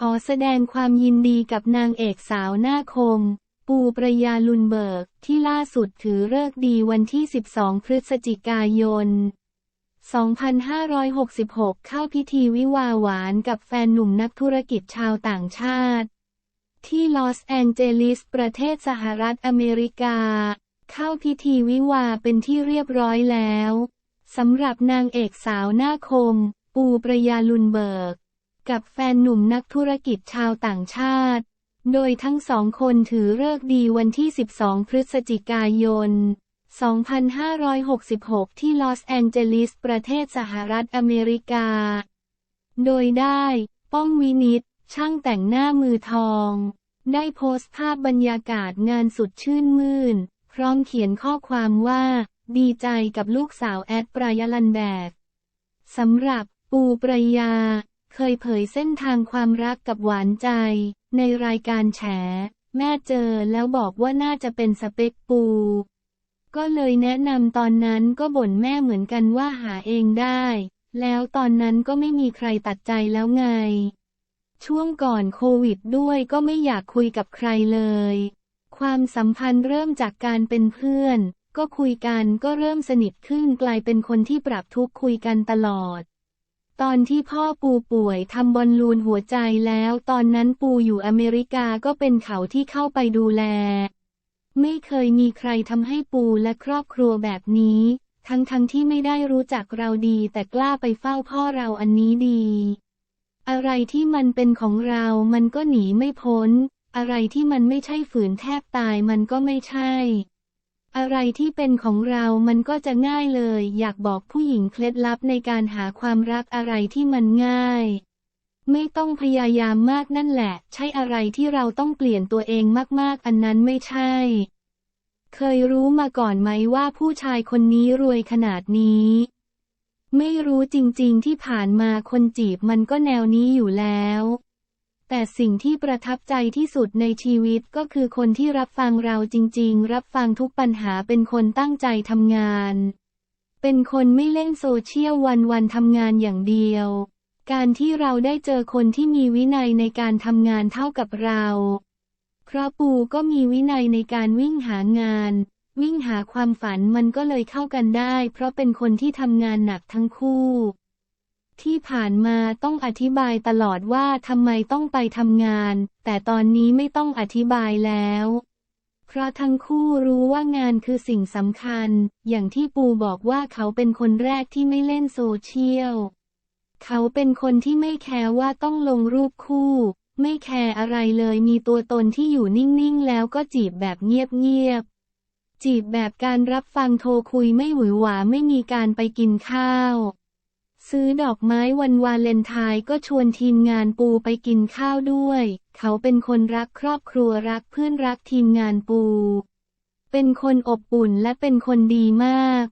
ขอแสดงความยินดีกับนางเอกสาวหน้าคม ปูประยาลุนเบิกที่ล่าสุดถือเลิกดีวันที่ 12 พฤศจิกายน 2566 เข้าพิธีวิวาหวานกับแฟนหนุ่มนักธุรกิจชาวต่างชาติ ที่ลอสแองเจลิส ประเทศสหรัฐอเมริกา เข้าพิธีวิวาเป็นที่เรียบร้อยแล้วสำหรับนางเอกสาวหน้าคม ปูประยาลุนเบิก กับแฟนหนุ่มนักธุรกิจชาวต่างชาติ โดยทั้งสองคนถือเลิกดีวันที่ 12 พฤศจิกายน 2566 ที่ลอสแองเจลิส ประเทศสหรัฐอเมริกา โดยได้ ป้องวินิตช่างแต่งหน้ามือทอง ได้โพสต์ภาพบรรยากาศงานสุดชื่นมื่น พร้อมเขียนข้อความว่า ดีใจกับลูกสาวแอดปรายลันแบกสำหรับปูปรยา เคยเผยเส้นทางความรักกับหวานใจ ในรายการแฉ แม่เจอแล้วบอกว่าน่าจะเป็นสเปคปู ก็เลยแนะนำตอนนั้นก็บ่นแม่เหมือนกันว่าหาเองได้ แล้วตอนนั้นก็ไม่มีใครตัดใจแล้วไง ช่วงก่อนโควิดด้วยก็ไม่อยากคุยกับใครเลย ความสัมพันธ์เริ่มจากการเป็นเพื่อน ก็คุยกันก็เริ่มสนิทขึ้นกลายเป็นคนที่ปรับทุกคุยกันตลอด ตอนที่พ่อปูป่วยทำบอลลูนหัวใจแล้ว ตอนนั้นปูอยู่อเมริกาก็เป็นเขาที่เข้าไปดูแล ไม่เคยมีใครทำให้ปูและครอบครัวแบบนี้ ทั้งทั้งที่ไม่ได้รู้จักเราดีแต่กล้าไปเฝ้าพ่อเราอันนี้ดี อะไรที่มันเป็นของเรามันก็หนีไม่พ้น อะไรที่มันไม่ใช่ฝืนแทบตายมันก็ไม่ใช่ อะไรที่เป็นของเรามันก็จะง่ายเลย อยากบอกผู้หญิงเคล็ดลับในการหาความรักอะไรที่มันง่าย ไม่ต้องพยายามมากนั่นแหละ ใช่อะไรที่เราต้องเปลี่ยนตัวเองมากๆ อันนั้นไม่ใช่ เคยรู้มาก่อนไหมว่าผู้ชายคนนี้รวยขนาดนี้ ไม่รู้จริงๆที่ผ่านมาคนจีบมันก็แนวนี้อยู่แล้ว แต่สิ่งที่ประทับใจที่สุดในชีวิตก็คือคนที่รับฟังเราจริง ๆ รับฟังทุกปัญหาเป็นคนตั้งใจทำงาน เป็นคนไม่เล่นโซเชียลวันๆทำงานอย่างเดียว การที่เราได้เจอคนที่มีวินัยในการทำงานเท่ากับเราเพราะปูก็มีวินัยในการวิ่งหางาน วิ่งหาความฝันมันก็เลยเข้ากันได้ เพราะเป็นคนที่ทำงานหนักทั้งคู่ ที่ผ่านมาต้องอธิบายตลอดว่าทำไมต้องไปทำงาน แต่ตอนนี้ไม่ต้องอธิบายแล้ว เพราะทั้งคู่รู้ว่างานคือสิ่งสำคัญ อย่างที่ปูบอกว่าเขาเป็นคนแรกที่ไม่เล่นโซเชียล เขาเป็นคนที่ไม่แคร์ว่าต้องลงรูปคู่ ไม่แคร์อะไรเลยมีตัวตนที่อยู่นิ่งๆ แล้วก็จีบแบบเงียบๆ จีบแบบการรับฟังโทรคุยไม่หวือหวาไม่มีการไปกินข้าว ซื้อดอกไม้วันวาเลนไทน์ก็ชวนทีมงานปูไปกินข้าวด้วย เขาเป็นคนรักครอบครัวรักเพื่อนรักทีมงานปู เป็นคนอบอุ่นและเป็นคนดีมาก